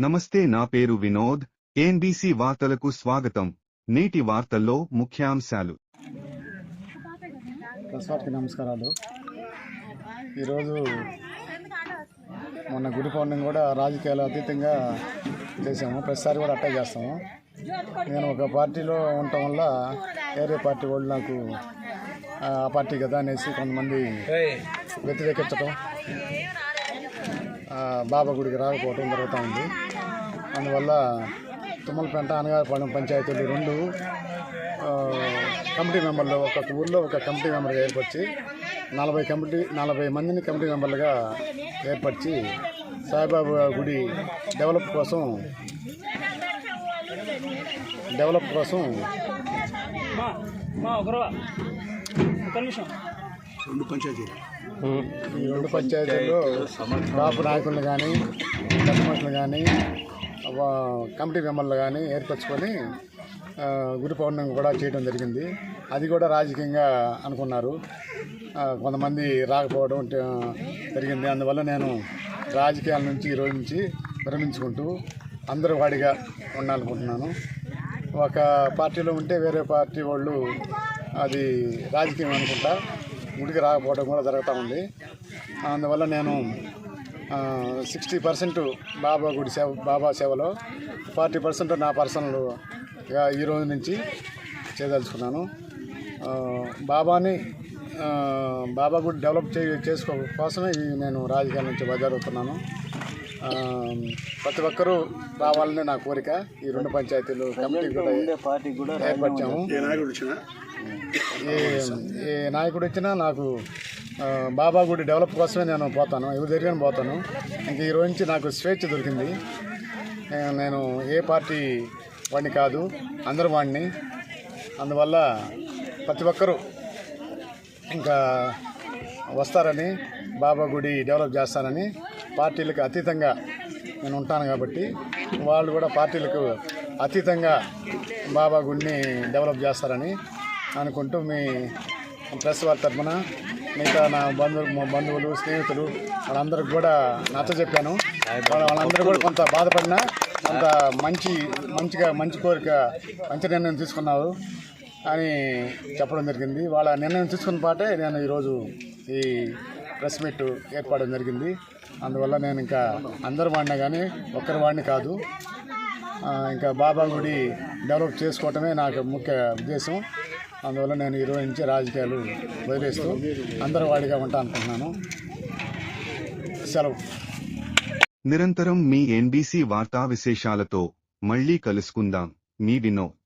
నమస్తే నా పేరు వినోద్. ఎన్బీసీ వార్తలకు స్వాగతం. నేటి వార్తల్లో ముఖ్యాంశాలు. నమస్కారాలు. ఈరోజు మొన్న గుడి పౌర్ణమి కూడా రాజకీయాలు అతీతంగా చేసాము ప్రతిసారి కూడా అట్టే చేస్తాము. నేను ఒక పార్టీలో ఉండటం వల్ల వేరే పార్టీ వాళ్ళు నాకు ఆ పార్టీ కదా అనేసి కొంతమంది వ్యతిరేకించటం బాబా గుడికి రాకపోవటం జరుగుతూ ఉంది. అందువల్ల తుమ్మలపేంట అనగారపాలెం పంచాయతీలు రెండు కమిటీ మెంబర్లు ఒక ఊర్లో ఒక కమిటీ మెంబర్గా ఏర్పరిచి నలభై కమిటీ నలభై మందిని కమిటీ మెంబర్లుగా ఏర్పరిచి సాయిబాబా గుడి డెవలప్ కోసం డెవలప్ కోసం ఒక నిమిషం. ఈ రెండు పంచాయతీల్లో కాపు నాయకులను కానీ కస్టమర్లు కానీ కమిటీ మెంబర్లు కానీ ఏర్పరచుకొని గురు గుడి పౌర్ణమి కూడా చేయడం జరిగింది. అది కూడా రాజకీయంగా అనుకున్నారు. కొంతమంది రాకపోవడం జరిగింది. అందువల్ల నేను రాజకీయాల నుంచి ఈరోజు నుంచి విరమించుకుంటూ అందరూ వాడిగా ఉండాలనుకుంటున్నాను. ఒక పార్టీలో ఉంటే వేరే పార్టీ వాళ్ళు అది రాజకీయం అనుకుంటా గుడికి రాకపోవడం కూడా జరుగుతూ ఉంది. అందువల్ల నేను సిక్స్టీ పర్సెంట్ బాబా గుడి సేవ బాబా సేవలో ఫార్టీ పర్సెంట్ నా పర్సనల్గా ఈ రోజు నుంచి చేయదలుచుకున్నాను. ఆ, బాబాని బాబా గుడి డెవలప్ చే చేసుకో కోసమే ఈ నేను రాజకీయాల నుంచి బజారుతున్నాను ఆ, ప్రతి ఒక్కరూ రావాలని నా కోరిక. ఈ రెండు పంచాయతీలు కమిటీ కూడా పార్టీ కూడా ఏర్పరిచాము. ఏ నాయకుడు వచ్చినా నాకు బాబా గుడి డెవలప్ కోసమే నేను పోతాను. ఎవరి దగ్గర పోతాను. ఇంక ఈ రోజు నుంచి నాకు స్వేచ్ఛ దొరికింది. నేను ఏ పార్టీ వాడిని కాదు అందరు వాడిని. అందువల్ల ప్రతి ఒక్కరూ ఇంకా వస్తారని బాబా గుడి డెవలప్ చేస్తానని పార్టీలకు అతీతంగా నేను ఉంటాను కాబట్టి వాళ్ళు కూడా పార్టీలకు అతీతంగా బాబా గుడిని డెవలప్ చేస్తారని అనుకుంటూ మీ ప్రెస్ వారి తరఫున మిగతా నా బంధువులు మా బంధువులు స్నేహితులు వాళ్ళందరికి కూడా నచ్చ చెప్పాను. వాళ్ళందరూ కూడా కొంత బాధపడినా కొంత మంచి మంచిగా మంచి కోరిక మంచి నిర్ణయం తీసుకున్నారు అని చెప్పడం జరిగింది. వాళ్ళ నిర్ణయం తీసుకున్న పాటే నేను ఈరోజు ఈ ప్రెస్ మీట్ ఏర్పడడం జరిగింది. అందువల్ల నేను ఇంకా అందరు వాడినా కానీ ఒక్కరి వాడిని కాదు. ఇంకా బాబా గుడి డెవలప్ చేసుకోవటమే నాకు ముఖ్య ఉద్దేశం. అందువల్ల నేను ఇరవై నుంచి రాజకీయాలు వదిలేస్తూ అందరి వాడిగా ఉంటా అనుకుంటున్నాను. సెలవు. నిరంతరం మీ ఎన్బీసీ వార్తా విశేషాలతో మళ్ళీ కలుసుకుందాం. మీ వినోద్.